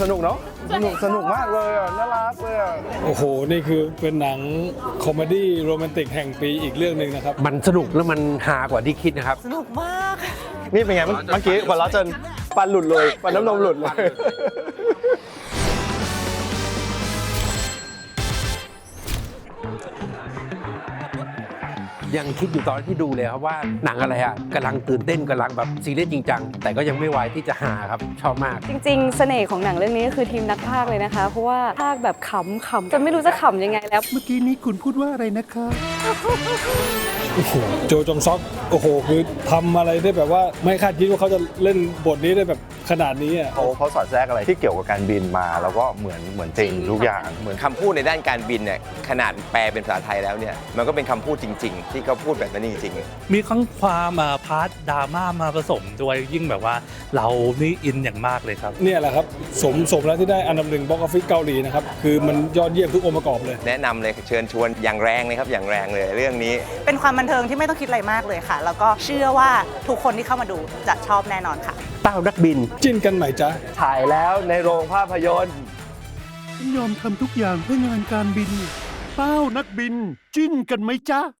สนุกเนาะสนุกสนุกมากเลยอะน่ารักเลยอะโอ้โห นี่คือเป็นหนังคอมเมดี้โรแมนติกแห่งปีอีกเรื่องหนึ่งนะครับ มันสนุกแล้วมันฮากว่าที่คิดนะครับ สนุกมาก นี่เป็นไงเมื่อเมื่อกี้หัวเราะจนฟันหลุดเลยฟันน้ำนมหลุดเลย ยังคิดอยู่ตอนที่ดูเลยครับว่าหนังอะไรอะกำลังตื่นเต้นกำลังแบบซีเรียสจริงจังแต่ก็ยังไม่ไวายที่จะหาครับชอบมาก จริงๆ เสน่ห์ของหนังเรื่องนี้ก็คือทีมนักพากย์เลยนะคะ เพราะว่าพากย์แบบขำขำจนไม่รู้จะขำยังไงแล้ว เมื่อกี้นี้คุณพูดว่าอะไรนะคะโอ้โหโจจงซอกโอ้โหคือทำอะไรได้แบบว่าไม่คาดคิดว่าเขาจะเล่นบทนี้ได้แบบขนาดนี้อะ เขาเขาสอดแทรกอะไรที่เกี่ยวกับการบินมา แล้วก็เหมือนเหมือนจริงทุกอย่างเหมือนคำพูดในด้านการบินเนี่ยขนาดแปลเป็นภาษาไทยแล้วเนี่ยมันก็เป็นคำพูดจริง ๆ ที่เขาพูดแบบนั้นจริงๆ มีทั้งความอ่าพาร์ทดราม่ามาผสมด้วยยิ่งแบบว่าเรานี่อินอย่างมากเลยครับ เนี่ยแหละครับ สมสมแล้วที่ได้อันดับหนึ่งบ็อกออฟฟิศเกาหลีนะครับ คือมันยอดเยี่ยมทุกองค์ประกอบเลย แนะนำเลยเชิญชวนอย่างแรงเลยครับอย่างแรงเลยเรื่องนี้ เป็นความบันเทิงที่ไม่ต้องคิดอะไรมากเลยค่ะ แล้วก็เชื่อว่าทุกคนที่เข้ามาดูจะชอบแน่นอนค่ะ เต้านักบิน จิ้นกันใหม่จ้ะฉายแล้วในโรงภาพยนตร์ ฉันยอมทำทุกอย่างเพื่องานการบินเต้านักบิน จิ้นกันไหมจ๊ะ